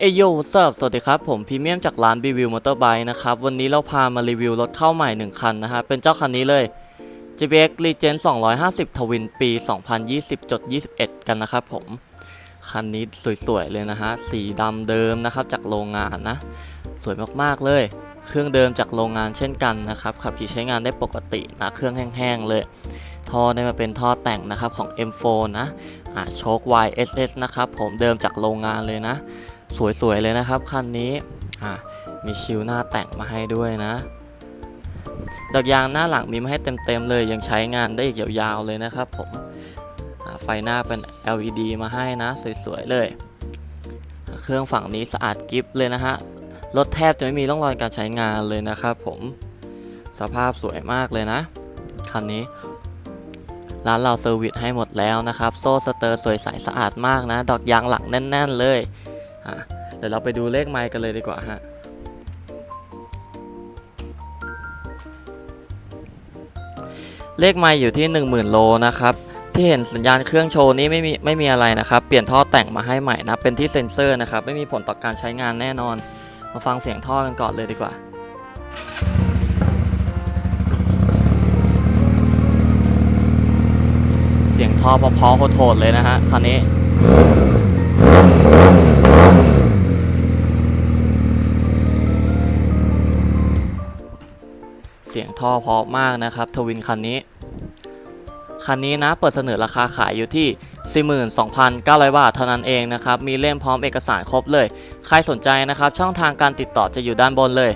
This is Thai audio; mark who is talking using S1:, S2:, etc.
S1: เอโยเซิร์ฟสวัสดีครับ ผมพรีเมียมจากร้านบีวิวมอเตอร์ไบค์นะครับ วันนี้เราพามารีวิวรถเข้าใหม่ 1 คันนะฮะ เป็นเจ้าคันนี้เลย JBX Legend 250 Twin ปี 2020.21 กันนะครับผม คันนี้สวย ๆ เลยนะฮะ สีดำเดิมนะครับ จากโรงงานนะ สวยมาก ๆ เลย เครื่องเดิมจากโรงงานเช่นกันนะครับ ขับขี่ใช้งานได้ปกตินะ เครื่องแห้ง ๆ เลย ท่อได้มาเป็นท่อแต่งนะครับของ M4 นะอ่าโชค YSS นะครับผมเดิมจากโรงงานเลยนะ สวยๆเลยนะครับคันนี้อ่ามีชิวหน้าแต่งมาให้ด้วยนะดอกยางหน้าหลังมีมาให้เต็มๆเลยยังใช้งานได้อีกยาวๆเลยนะครับผมไฟหน้าเป็น LED มาให้นะ สวยๆเลย เครื่องฝั่งนี้สะอาดกิฟเลยนะฮะรถแทบจะไม่มีร่องรอยการใช้งานเลยนะครับผมสภาพสวยมากเลยนะ คันนี้ ร้านเราเซอร์วิสให้หมดแล้วนะครับ โซ่สเตอร์สวยใสสะอาดมากนะ ดอกยางหลังแน่น ๆ เลย อะเดี๋ยวเราไปดูเลขไมล์กันเลยดีกว่าฮะเลขไมล์อยู่ที่ 10,000 โลนะครับที่เห็นสัญญาณเครื่องโชว์นี้ไม่มีไม่มีอะไรนะครับ เปลี่ยนท่อแต่งมาให้ใหม่นะ เป็นที่เซ็นเซอร์นะครับ ไม่มีผลต่อการใช้งานแน่นอน มาฟังเสียงท่อกันก่อนเลยดีกว่าเสียงท่อเพอๆโหดๆเลยนะฮะคันนี้ สียงท่อเพราะมากนะครับทวินคันนี้คันนี้นะเปิดเสนอราคาขายอยู่ที่ 42,900 บาทเท่านั้นเองนะครับ มีเล่มพร้อมเอกสารครบเลย ใครสนใจนะครับ ช่องทางการติดต่อจะอยู่ด้านบนเลย